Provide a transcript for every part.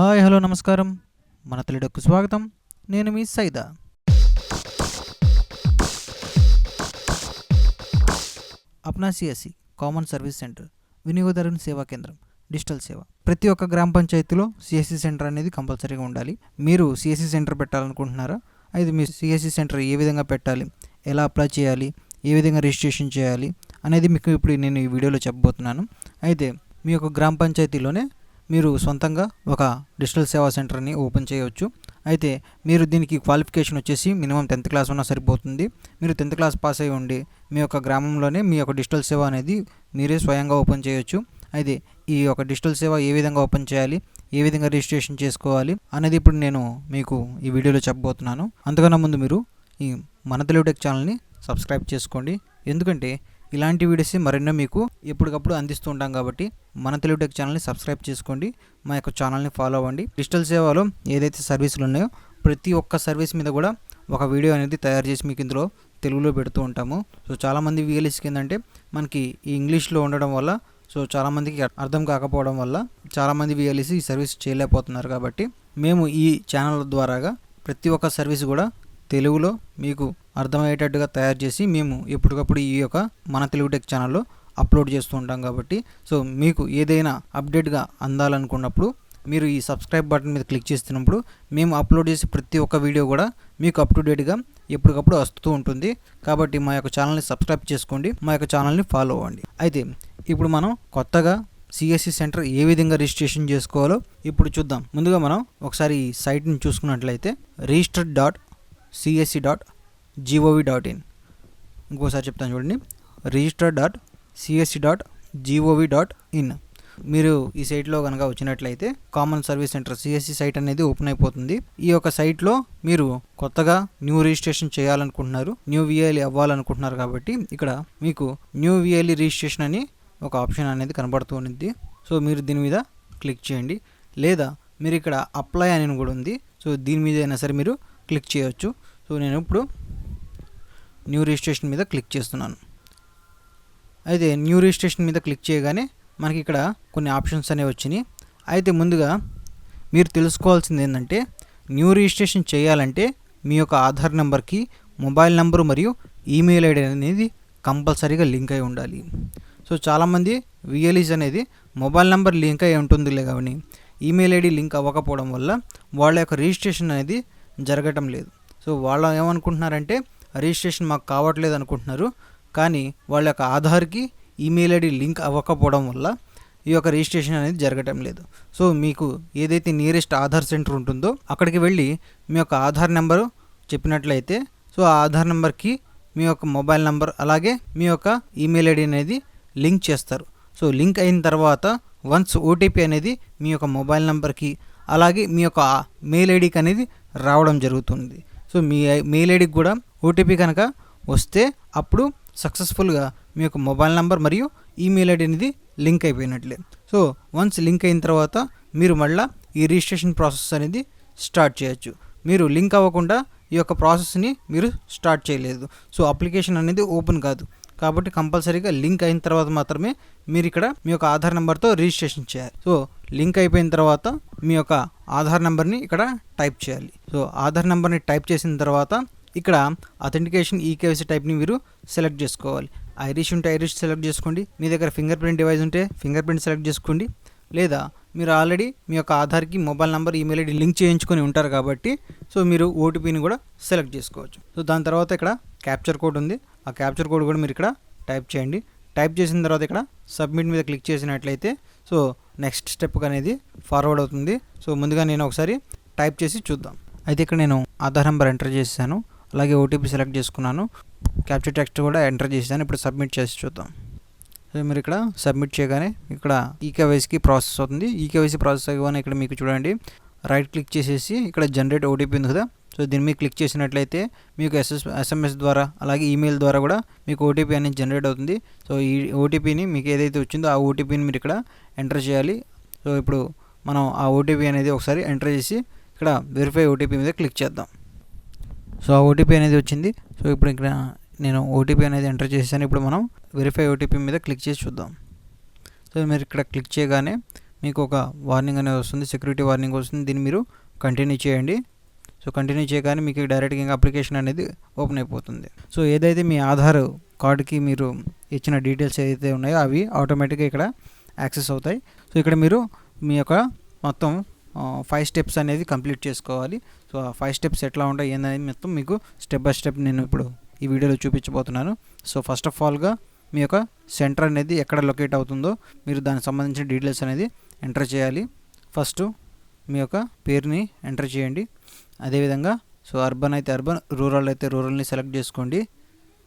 Hi hello నమస్కారం. మన తెలుగుకు స్వాగతం. నేను మీ Saida. Apna CSC common service centre వినియోగదారుని సేవా కేంద్రం డిజిటల్ సేవ. ప్రతి ఒక్క గ్రామ పంచాయతీలో సిఎస్సి సెంటర్ అనేది కంపల్సరీగా ఉండాలి. మీరు సిఎస్సి సెంటర్ పెట్టాలనుకుంటున్నారా? అయితే మీ సిఎస్సి సెంటర్ ఏ విధంగా పెట్టాలి? ఎలా అప్లై చేయాలి? ఏ విధంగా రిజిస్ట్రేషన్ చేయాలి? అనేది మీకు ఇప్పుడు నేను ఈ వీడియోలో చెప్పబోతున్నాను. అయితే మీ యొక్క గ్రామ పంచాయతీలోనే మీరు సొంతంగా ఒక డిజిటల్ సేవా సెంటర్ని ఓపెన్ చేయవచ్చు. అయితే మీరు దీనికి క్వాలిఫికేషన్ వచ్చేసి మినిమం టెన్త్ క్లాస్ ఉన్నా సరిపోతుంది. మీరు టెన్త్ క్లాస్ పాస్ అయి ఉండి మీ యొక్క గ్రామంలోనే మీ యొక్క డిజిటల్ సేవ అనేది మీరే స్వయంగా ఓపెన్ చేయొచ్చు. అయితే ఈ యొక్క డిజిటల్ సేవ ఏ విధంగా ఓపెన్ చేయాలి? ఏ విధంగా రిజిస్ట్రేషన్ చేసుకోవాలి? అనేది ఇప్పుడు నేను మీకు ఈ వీడియోలో చెప్పబోతున్నాను. అంతకన్నా ముందు మీరు ఈ మన తెలుగు టెక్ ఛానల్ని సబ్స్క్రైబ్ చేసుకోండి. ఎందుకంటే ఇలాంటి వీడియోస్ మరెన్నో మీకు ఎప్పటికప్పుడు అందిస్తూ ఉంటాం కాబట్టి మన తెలుగు టెక్ ఛానల్ని సబ్స్క్రైబ్ చేసుకోండి మా యొక్క ఛానల్ని ఫాలో అవ్వండి. డిజిటల్ సేవలో ఏదైతే సర్వీసులు ఉన్నాయో ప్రతి ఒక్క సర్వీస్ మీద కూడా ఒక వీడియో అనేది తయారు చేసి మీకు ఇందులో తెలుగులో పెడుతూ ఉంటాము. సో చాలామంది విఎల్ఎస్కి ఏంటంటే మనకి ఈ ఇంగ్లీష్లో ఉండడం వల్ల సో చాలామందికి అర్థం కాకపోవడం వల్ల చాలామంది విఎల్ఎస్ ఈ సర్వీస్ చేయలేకపోతున్నారు కాబట్టి మేము ఈ ఛానల్ ద్వారాగా ప్రతి ఒక్క సర్వీస్ కూడా తెలుగులో మీకు అర్థమయ్యేటట్టుగా తయారు చేసి మేము ఎప్పటికప్పుడు ఈ యొక్క మన తెలుగు టెక్ ఛానల్లో అప్లోడ్ చేస్తూ ఉంటాం కాబట్టి సో మీకు ఏదైనా అప్డేట్గా అందాలనుకున్నప్పుడు మీరు ఈ సబ్స్క్రైబ్ బటన్ మీద క్లిక్ చేస్తున్నప్పుడు మేము అప్లోడ్ చేసే ప్రతి ఒక్క వీడియో కూడా మీకు అప్ టు డేట్గా ఎప్పటికప్పుడు వస్తూ ఉంటుంది. కాబట్టి మా యొక్క ఛానల్ని సబ్స్క్రైబ్ చేసుకోండి మా యొక్క ఛానల్ని ఫాలో అవ్వండి. అయితే ఇప్పుడు మనం కొత్తగా సిఎస్సి సెంటర్ ఏ విధంగా రిజిస్ట్రేషన్ చేసుకోవాలో ఇప్పుడు చూద్దాం. ముందుగా మనం ఒకసారి ఈ సైట్ని చూసుకున్నట్లయితే register dot CSC dot gov dot in. ఇంకోసారి చెప్తాను చూడండి. Register dot CSC dot gov dot in. మీరు ఈ సైట్లో కనుక వచ్చినట్లయితే common service centre CSC site అనేది ఓపెన్ అయిపోతుంది. ఈ యొక్క సైట్లో మీరు కొత్తగా న్యూ రిజిస్ట్రేషన్ చేయాలనుకుంటున్నారు న్యూ విఐలీ అవ్వాలనుకుంటున్నారు కాబట్టి ఇక్కడ మీకు న్యూ విఐఎల్ రిజిస్ట్రేషన్ అని ఒక ఆప్షన్ అనేది కనబడుతూ ఉంది సో మీరు దీని మీద క్లిక్ చేయండి. లేదా మీరు ఇక్కడ అప్లై అని కూడా ఉంది. సో దీని మీద అయినా సరే మీరు క్లిక్ చేయవచ్చు సో నేను ఇప్పుడు న్యూ రిజిస్ట్రేషన్ మీద క్లిక్ చేస్తున్నాను. అయితే న్యూ రిజిస్ట్రేషన్ మీద క్లిక్ చేయగానే మనకి ఇక్కడ కొన్ని ఆప్షన్స్ అనేవి వచ్చినాయి. అయితే ముందుగా మీరు తెలుసుకోవాల్సింది ఏంటంటే న్యూ రిజిస్ట్రేషన్ చేయాలంటే మీ యొక్క ఆధార్ నెంబర్కి మొబైల్ నెంబరు మరియు ఈమెయిల్ ఐడి అనేది కంపల్సరీగా లింక్ అయి ఉండాలి. సో చాలామంది విఎల్ఈస్ అనేది మొబైల్ నెంబర్ లింక్ అయి ఉంటుందిలే కానీ ఈమెయిల్ ఐడి లింక్ అవ్వకపోవడం వల్ల వాళ్ళ యొక్క రిజిస్ట్రేషన్ అనేది జరగటం లేదు. సో వాళ్ళు ఏమనుకుంటున్నారంటే రిజిస్ట్రేషన్ మాకు కావట్లేదు అనుకుంటున్నారు. కానీ వాళ్ళ యొక్క ఆధార్కి ఈమెయిల్ ఐడి లింక్ అవ్వకపోవడం వల్ల ఈ యొక్క రిజిస్ట్రేషన్ అనేది జరగటం లేదు. సో మీకు ఏదైతే నియరెస్ట్ ఆధార్ సెంటర్ ఉంటుందో అక్కడికి వెళ్ళి మీ యొక్క ఆధార్ నెంబరు చెప్పినట్లయితే సో ఆ ఆధార్ నెంబర్కి మీ యొక్క మొబైల్ నెంబర్ అలాగే మీ యొక్క ఈమెయిల్ ఐడి అనేది లింక్ చేస్తారు. సో లింక్ అయిన తర్వాత వన్స్ ఓటీపీ అనేది మీ యొక్క మొబైల్ నెంబర్కి అలాగే మీ యొక్క మెయిల్ ఐడికి అనేది రావడం జరుగుతుంది. సో మీ మెయిల్ ఐడికి కూడా ఓటీపీ కనుక వస్తే అప్పుడు సక్సెస్ఫుల్గా మీ యొక్క మొబైల్ నెంబర్ మరియు ఈమెయిల్ ఐడి అనేది లింక్ అయిపోయినట్లే. సో వన్స్ లింక్ అయిన తర్వాత మీరు మళ్ళీ ఈ రిజిస్ట్రేషన్ ప్రాసెస్ అనేది స్టార్ట్ చేయొచ్చు. మీరు లింక్ అవ్వకుండా ఈ యొక్క ప్రాసెస్ని మీరు స్టార్ట్ చేయలేదు. సో అప్లికేషన్ అనేది ఓపెన్ కాదు. కాబట్టి కంపల్సరీగా లింక్ అయిన తర్వాత మాత్రమే మీరు ఇక్కడ మీ యొక్క ఆధార్ నెంబర్తో రిజిస్ట్రేషన్ చేయాలి. సో లింక్ అయిపోయిన తర్వాత మీ యొక్క ఆధార్ నెంబర్ని ఇక్కడ టైప్ చేయాలి. సో ఆధార్ నెంబర్ని టైప్ చేసిన తర్వాత ఇక్కడ అథెంటికేషన్ ఈకేవైసీ టైప్ని మీరు సెలెక్ట్ చేసుకోవాలి. ఐరిష్ ఉంటే ఐరిష్ సెలెక్ట్ చేసుకోండి. మీ దగ్గర ఫింగర్ ప్రింట్ డివైస్ ఉంటే ఫింగర్ ప్రింట్ సెలెక్ట్ చేసుకోండి. లేదా మీరు ఆల్రెడీ మీ యొక్క ఆధార్కి mobile number email ID link చేయించుకొని ఉంటారు కాబట్టి సో మీరు ఓటీపీని కూడా సెలెక్ట్ చేసుకోవచ్చు. సో దాని తర్వాత ఇక్కడ క్యాప్చర్ కోడ్ ఉంది. ఆ క్యాప్చర్ కోడ్ కూడా మీరు ఇక్కడ టైప్ చేయండి. టైప్ చేసిన తర్వాత ఇక్కడ సబ్మిట్ మీద క్లిక్ చేసినట్లయితే సో నెక్స్ట్ స్టెప్ అనేది ఫార్వర్డ్ అవుతుంది. సో ముందుగా నేను ఒకసారి టైప్ చేసి చూద్దాం. అయితే ఇక్కడ నేను ఆధార్ నెంబర్ ఎంటర్ చేశాను అలాగే ఓటీపీ సెలెక్ట్ చేసుకున్నాను. క్యాప్చర్ టెక్స్ట్ కూడా ఎంటర్ చేశాను ఇప్పుడు సబ్మిట్ చేసి చూద్దాం. సో మీరు ఇక్కడ సబ్మిట్ చేయగానే ఇక్కడ ఈకేవైసీకి ప్రాసెస్ అవుతుంది. ఈకేవైసీ ప్రాసెస్ అవ్వగానే ఇక్కడ మీకు చూడండి. రైట్ క్లిక్ చేసేసి ఇక్కడ జనరేట్ ఓటీపీ ఉంది కదా సో దీని మీద క్లిక్ చేసినట్లయితే మీకు ఎస్ఎస్ ఎస్ఎంఎస్ ద్వారా అలాగే ఈమెయిల్ ద్వారా కూడా మీకు ఓటీపీ అనేది జనరేట్ అవుతుంది. సో ఈ ఓటీపీని మీకు ఏదైతే వచ్చిందో ఆ ఓటీపీని మీరు ఇక్కడ ఎంటర్ చేయాలి. సో ఇప్పుడు మనం ఆ ఓటీపీ అనేది ఒకసారి ఎంటర్ చేసి ఇక్కడ వెరిఫై ఓటీపీ మీద క్లిక్ చేద్దాం. సో ఆ ఓటీపీ అనేది వచ్చింది. సో ఇప్పుడు ఇక్కడ నేను ఓటీపీ అనేది ఎంటర్ చేశాను. ఇప్పుడు మనం వెరిఫై ఓటీపీ మీద క్లిక్ చేసి చూద్దాం. సో మీరు ఇక్కడ క్లిక్ చేయగానే మీకు ఒక వార్నింగ్ అనేది వస్తుంది. సెక్యూరిటీ వార్నింగ్ వస్తుంది. దీన్ని మీరు కంటిన్యూ చేయండి. సో కంటిన్యూ చేయగానే మీకు డైరెక్ట్గా ఇంకా అప్లికేషన్ అనేది ఓపెన్ అయిపోతుంది. సో ఏదైతే మీ ఆధార్ కార్డుకి మీరు ఇచ్చిన డీటెయిల్స్ ఏదైతే ఉన్నాయో అవి ఆటోమేటిక్గా ఇక్కడ యాక్సెస్ అవుతాయి. సో ఇక్కడ మీరు మీ యొక్క మొత్తం ఫైవ్ స్టెప్స్ అనేది కంప్లీట్ చేసుకోవాలి. సో ఆ ఫైవ్ స్టెప్స్ ఎట్లా ఉంటాయి ఏందనేది మొత్తం మీకు స్టెప్ బై స్టెప్ నేను ఇప్పుడు ఈ వీడియోలో చూపించబోతున్నాను. సో ఫస్ట్ ఆఫ్ ఆల్గా మీ యొక్క సెంటర్ అనేది ఎక్కడ లొకేట్ అవుతుందో మీరు దానికి సంబంధించిన డీటెయిల్స్ అనేది ఎంటర్ చేయాలి. ఫస్ట్ మీ యొక్క పేరుని ఎంటర్ చేయండి. అదేవిధంగా సో అర్బన్ అయితే అర్బన్ రూరల్ అయితే రూరల్ని సెలెక్ట్ చేసుకోండి.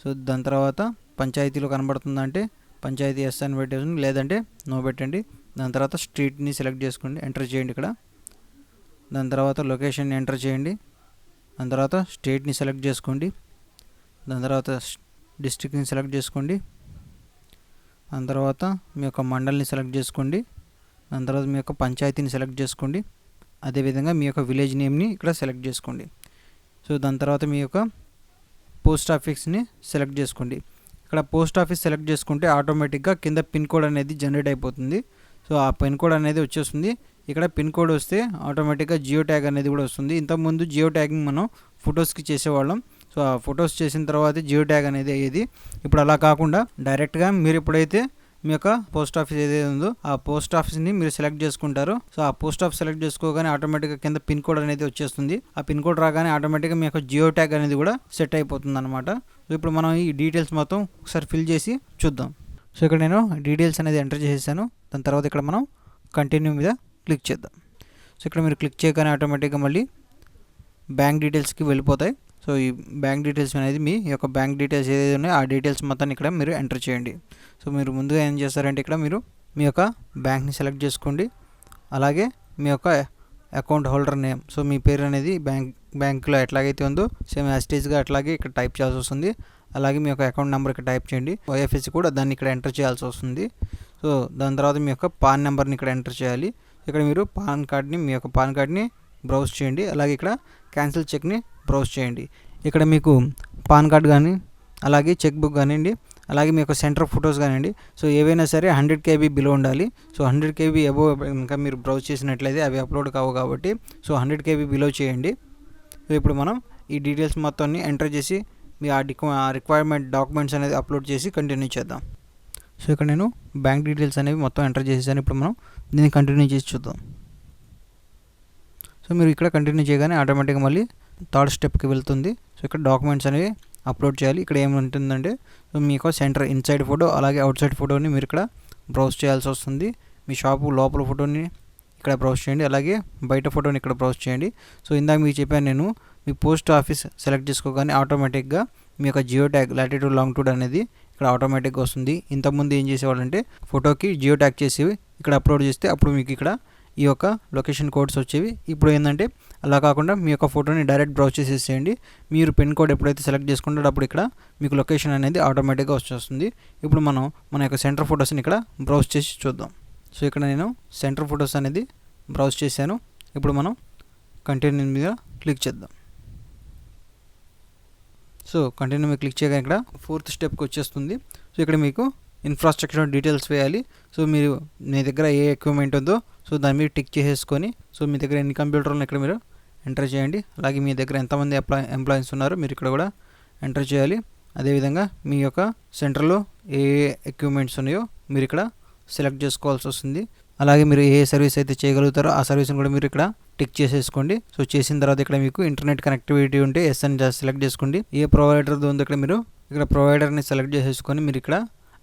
సో దాని తర్వాత పంచాయతీలో కనబడుతుందంటే పంచాయతీ ఎస్ అని పెట్టేసి లేదంటే నో పెట్టండి. దాని తర్వాత స్ట్రీట్ని సెలెక్ట్ చేసుకోండి ఎంటర్ చేయండి ఇక్కడ. దాని తర్వాత లొకేషన్ని ఎంటర్ చేయండి. దాని తర్వాత స్టేట్ని సెలెక్ట్ చేసుకోండి. దాని తర్వాత డిస్ట్రిక్ట్ని సెలెక్ట్ చేసుకోండి. దాని తర్వాత మీ యొక్క మండల్ని సెలెక్ట్ చేసుకోండి. దాని తర్వాత మీ యొక్క పంచాయతీని సెలెక్ట్ చేసుకోండి. అదేవిధంగా మీ యొక్క విలేజ్ నేమ్ని ఇక్కడ సెలెక్ట్ చేసుకోండి. సో దాని తర్వాత మీ యొక్క పోస్ట్ ఆఫీస్ని సెలెక్ట్ చేసుకోండి. ఇక్కడ పోస్ట్ ఆఫీస్ సెలెక్ట్ చేసుకుంటే ఆటోమేటిక్గా కింద పిన్ కోడ్ అనేది జనరేట్ అయిపోతుంది. సో ఆ పిన్ కోడ్ అనేది వచ్చేస్తుంది. ఇక్కడ పిన్ కోడ్ వస్తే ఆటోమేటిక్గా జియో ట్యాగ్ అనేది కూడా వస్తుంది. ఇంతకుముందు జియో ట్యాగింగ్ మనం ఫొటోస్కి చేసేవాళ్ళం. సో ఆ ఫొటోస్ చేసిన తర్వాత జియో ట్యాగ్ అనేది అయ్యేది. ఇప్పుడు అలా కాకుండా డైరెక్ట్గా మీరు ఎప్పుడైతే మీ యొక్క పోస్ట్ ఆఫీస్ ఏదైతే ఉందో ఆ పోస్ట్ ఆఫీస్ని మీరు సెలెక్ట్ చేసుకుంటారు. సో ఆ పోస్ట్ ఆఫీస్ సెలెక్ట్ చేసుకోగానే ఆటోమేటిక్గా కింద పిన్ కోడ్ అనేది వచ్చేస్తుంది. ఆ పిన్ కోడ్ రాగానే ఆటోమేటిక్గా మీ యొక్క జియో ట్యాగ్ అనేది కూడా సెట్ అయిపోతుంది అనమాట సో ఇప్పుడు మనం ఈ డీటెయిల్స్ మొత్తం ఒకసారి ఫిల్ చేసి చూద్దాం. సో ఇక్కడ నేను డీటెయిల్స్ అనేది ఎంటర్ చేసేసాను. దాని తర్వాత ఇక్కడ మనం కంటిన్యూ మీద క్లిక్ చేద్దాం. సో ఇక్కడ మీరు క్లిక్ చేయగానే ఆటోమేటిక్గా మళ్ళీ బ్యాంక్ డీటెయిల్స్కి వెళ్ళిపోతాయి. సో ఈ బ్యాంక్ డీటెయిల్స్ అనేది మీ యొక్క బ్యాంక్ డీటెయిల్స్ ఏదైతే ఉన్నాయో ఆ డీటెయిల్స్ మొత్తాన్ని ఇక్కడ మీరు ఎంటర్ చేయండి. సో మీరు ముందుగా ఏం చేస్తారంటే ఇక్కడ మీరు మీ యొక్క బ్యాంక్ని సెలెక్ట్ చేసుకోండి. అలాగే మీ యొక్క అకౌంట్ హోల్డర్ నేమ్. సో మీ పేరు అనేది బ్యాంక్ బ్యాంక్లో ఎట్లాగైతే ఉందో సేమ్ యాస్టేజ్గా అట్లాగే ఇక్కడ టైప్ చేయాల్సి వస్తుంది. అలాగే మీ యొక్క అకౌంట్ నెంబర్ ఇక్కడ టైప్ చేయండి. వైఎఫ్ఎస్సి కూడా దాన్ని ఇక్కడ ఎంటర్ చేయాల్సి వస్తుంది. సో దాని తర్వాత మీ యొక్క పాన్ నెంబర్ని ఇక్కడ ఎంటర్ చేయాలి. ఇక్కడ మీరు పాన్ కార్డ్ని మీ యొక్క పాన్ కార్డ్ని బ్రౌజ్ చేయండి. అలాగే ఇక్కడ క్యాన్సిల్ చెక్ని బ్రౌజ్ చేయండి. ఇక్కడ మీకు పాన్ కార్డ్ కానీ అలాగే చెక్ బుక్ కానివ్వండి అలాగే మీ యొక్క సెంటర్ ఫొటోస్ కానివ్వండి. సో ఏవైనా సరే హండ్రెడ్ కేబీ బిలో ఉండాలి. సో హండ్రెడ్ కేబీ అబో ఇంకా మీరు బ్రౌజ్ చేసినట్లయితే అవి అప్లోడ్ కావు కాబట్టి సో హండ్రెడ్ కేబీ బిలో చేయండి. సో ఇప్పుడు మనం ఈ డీటెయిల్స్ మొత్తాన్ని ఎంటర్ చేసి మీ ఆ రిక్వైర్మెంట్ డాక్యుమెంట్స్ అనేది అప్లోడ్ చేసి కంటిన్యూ చేద్దాం. సో ఇక్కడ నేను బ్యాంక్ డీటెయిల్స్ అనేవి మొత్తం ఎంటర్ చేసేసాను. ఇప్పుడు మనం దీన్ని కంటిన్యూ చేసి చూద్దాం. సో మీరు ఇక్కడ కంటిన్యూ చేయగానే ఆటోమేటిక్గా మళ్ళీ థర్డ్ స్టెప్కి వెళ్తుంది. సో ఇక్కడ డాక్యుమెంట్స్ అనేవి అప్లోడ్ చేయాలి. ఇక్కడ ఏముంటుందంటే సో మీకు సెంటర్ ఇన్సైడ్ ఫోటో అలాగే అవుట్ సైడ్ ఫోటోని మీరు ఇక్కడ బ్రౌజ్ చేయాల్సి వస్తుంది. మీ షాపు లోపల ఫోటోని ఇక్కడ బ్రౌజ్ చేయండి. అలాగే బయట ఫోటోని ఇక్కడ బ్రౌజ్ చేయండి. సో ఇందాక మీకు చెప్పాను నేను మీ పోస్ట్ ఆఫీస్ సెలెక్ట్ చేసుకోగానే ఆటోమేటిక్గా మీ యొక్క geo tag latitude longitude అనేది ఇక్కడ ఆటోమేటిక్గా వస్తుంది. ఇంతకుముందు ఏం చేసేవాళ్ళంటే ఫోటోకి జియో ట్యాగ్ చేసి ఇక్కడ అప్లోడ్ చేస్తే అప్పుడు మీకు ఇక్కడ ఈ యొక్క లొకేషన్ కోడ్స్ వచ్చేవి. ఇప్పుడు ఏంటంటే అలా కాకుండా మీ యొక్క ఫోటోని డైరెక్ట్ బ్రౌజ్ చేసేసేయండి. మీరు పిన్ కోడ్ ఎప్పుడైతే సెలెక్ట్ చేసుకుంటారో అప్పుడు ఇక్కడ మీకు లొకేషన్ అనేది ఆటోమేటిక్గా వచ్చేస్తుంది. ఇప్పుడు మనం మన యొక్క సెంటర్ ఫొటోస్ని ఇక్కడ బ్రౌజ్ చేసి చూద్దాం. సో ఇక్కడ నేను సెంటర్ ఫొటోస్ అనేది బ్రౌజ్ చేశాను. ఇప్పుడు మనం కంటిన్యూ మీద క్లిక్ చేద్దాం. సో కంటిన్యూ మీద క్లిక్ చేయగా ఇక్కడ ఫోర్త్ స్టెప్కి వచ్చేస్తుంది. సో ఇక్కడ మీకు ఇన్ఫ్రాస్ట్రక్చర్ డీటెయిల్స్ వేయాలి. సో మీరు మీ దగ్గర ఏ ఎక్విప్మెంట్ ఉందో సో దాని మీద టిక్ చేసేసుకొని సో మీ దగ్గర ఎన్ని కంప్యూటర్లు ఇక్కడ మీరు ఎంటర్ చేయండి. అలాగే మీ దగ్గర ఎంతమంది ఎంప్లాయ్ ఎంప్లాయీస్ ఉన్నారో మీరు ఇక్కడ కూడా ఎంటర్ చేయాలి. అదేవిధంగా మీ యొక్క సెంటర్లో ఏ ఏ ఎక్విప్మెంట్స్ ఉన్నాయో మీరు ఇక్కడ సెలెక్ట్ చేసుకోవాల్సి వస్తుంది. అలాగే మీరు ఏ సర్వీస్ అయితే చేయగలుగుతారో ఆ సర్వీస్ని కూడా మీరు ఇక్కడ టిక్ చేసేసుకోండి. సో చేసిన తర్వాత ఇక్కడ మీకు ఇంటర్నెట్ కనెక్టివిటీ ఉంటే ఎస్ అని సెలెక్ట్ చేసుకోండి. ఏ ప్రొవైడర్ ఉందో ఇక్కడ మీరు ఇక్కడ ప్రొవైడర్ని సెలెక్ట్ చేసేసుకొని మీరు ఇక్కడ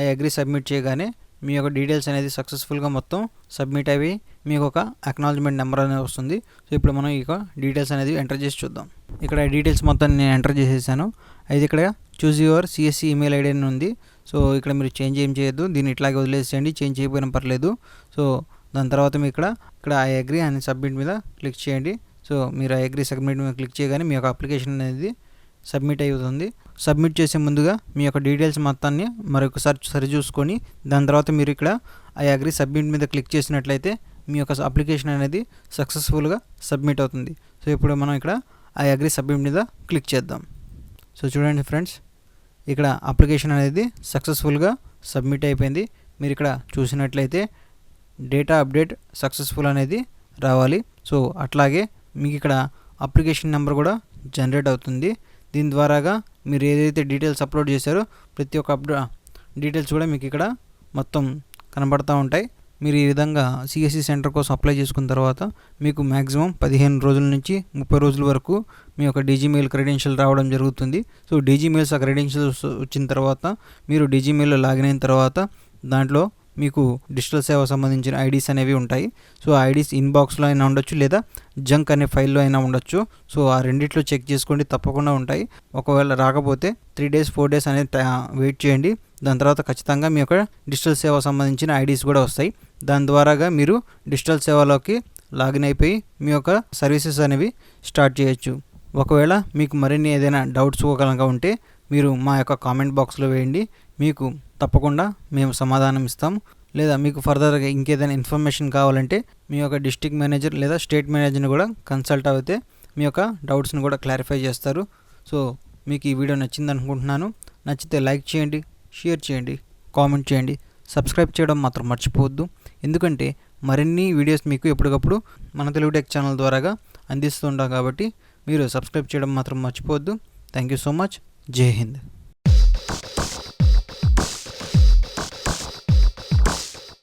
ఐ అగ్రి సబ్మిట్ చేయగానే మీ యొక్క డీటెయిల్స్ అనేది సక్సెస్ఫుల్గా మొత్తం సబ్మిట్ అయ్యి మీకు ఒక అక్నాలజ్మెంట్ నెంబర్ అనేది వస్తుంది. సో ఇప్పుడు మనం ఈ డీటెయిల్స్ అనేది ఎంటర్ చేసి చూద్దాం. ఇక్కడ డీటెయిల్స్ మొత్తం నేను ఎంటర్ చేసేసాను. అయితే ఇక్కడ choose your CSC email ID అని ఉంది. సో ఇక్కడ మీరు చేంజ్ ఏం చేయొద్దు. దీన్ని ఇట్లాగే వదిలేసేయండి. చేంజ్ చేయకపోయినా పర్లేదు. సో దాని తర్వాత మీ ఇక్కడ ఇక్కడ ఐ అగ్రి అని సబ్మిట్ మీద క్లిక్ చేయండి. సో మీరు ఐ అగ్రి సబ్మిట్ మీద క్లిక్ చేయగానే మీ యొక్క అప్లికేషన్ అనేది సబ్మిట్ అవుతుంది సబ్మిట్ చేసే ముందుగా మీ యొక్క డీటెయిల్స్ మొత్తాన్ని మరొకసారి సరిచూసుకొని దాని తర్వాత మీరు ఇక్కడ ఐ అగ్రి సబ్మిట్ మీద క్లిక్ చేసినట్లయితే మీ యొక్క అప్లికేషన్ అనేది సక్సెస్ఫుల్గా సబ్మిట్ అవుతుంది. సో ఇప్పుడు మనం ఇక్కడ ఐ అగ్రి సబ్మిట్ మీద క్లిక్ చేద్దాం. సో చూడండి ఫ్రెండ్స్ ఇక్కడ అప్లికేషన్ అనేది సక్సెస్ఫుల్గా సబ్మిట్ అయిపోయింది. మీరు ఇక్కడ చూసినట్లయితే డేటా అప్డేట్ సక్సెస్ఫుల్ అనేది రావాలి. సో అట్లాగే మీకు ఇక్కడ అప్లికేషన్ నెంబర్ కూడా జనరేట్ అవుతుంది. దీని ద్వారాగా మీరు ఏదైతే డీటెయిల్స్ అప్లోడ్ చేశారో ప్రతి ఒక్క అప్డా డీటెయిల్స్ కూడా మీకు ఇక్కడ మొత్తం కనబడతా ఉంటాయి. మీరు ఈ విధంగా సిఎస్సి సెంటర్ కోసం అప్లై చేసుకున్న తర్వాత మీకు మ్యాక్సిమం పదిహేను రోజుల నుంచి ముప్పై రోజుల వరకు మీ యొక్క డీజీమెయిల్ క్రెడెన్షియల్ రావడం జరుగుతుంది. సో డీజీమెయిల్స్ ఆ క్రెడెన్షియల్స్ వచ్చిన తర్వాత మీరు డీజీమెయిల్లో లాగిన్ అయిన తర్వాత దాంట్లో మీకు డిజిటల్ సేవ సంబంధించిన ఐడీస్ అనేవి ఉంటాయి. సో ఐడీస్ ఇన్బాక్స్లో అయినా ఉండొచ్చు లేదా జంక్ అనే ఫైల్లో అయినా ఉండొచ్చు. సో ఆ రెండిట్లో చెక్ చేసుకోండి తప్పకుండా ఉంటాయి. ఒకవేళ రాకపోతే త్రీ డేస్ ఫోర్ డేస్ అనేది వెయిట్ చేయండి. దాని తర్వాత ఖచ్చితంగా మీ యొక్క డిజిటల్ సేవ సంబంధించిన ఐడీస్ కూడా వస్తాయి. దాని ద్వారాగా మీరు డిజిటల్ సేవలోకి లాగిన్ అయిపోయి మీ యొక్క సర్వీసెస్ అనేవి స్టార్ట్ చేయొచ్చు. ఒకవేళ మీకు మరిన్ని ఏదైనా డౌట్స్ కనుక ఉంటే మీరు మా యొక్క కామెంట్ బాక్స్లో వేయండి. మీకు తప్పకుండా మేము సమాధానం ఇస్తాం. లేదా మీకు ఫర్దర్గా ఇంకేదైనా ఇన్ఫర్మేషన్ కావాలంటే మీ యొక్క డిస్టిక్ మేనేజర్ లేదా స్టేట్ మేనేజర్ని కూడా కన్సల్ట్ అయితే మీ యొక్క డౌట్స్ని కూడా క్లారిఫై చేస్తారు. సో మీకు ఈ వీడియో నచ్చింది అనుకుంటున్నాను. నచ్చితే లైక్ చేయండి షేర్ చేయండి కామెంట్ చేయండి. సబ్స్క్రైబ్ చేయడం మాత్రం మర్చిపోవద్దు. ఎందుకంటే మరిన్ని వీడియోస్ మీకు ఎప్పటికప్పుడు మన తెలుగు టెక్ ఛానల్ ద్వారాగా అందిస్తుంటాం కాబట్టి మీరు సబ్స్క్రైబ్ చేయడం మాత్రం మర్చిపోవద్దు. థ్యాంక్ యూ సో మచ్ జై హింద్.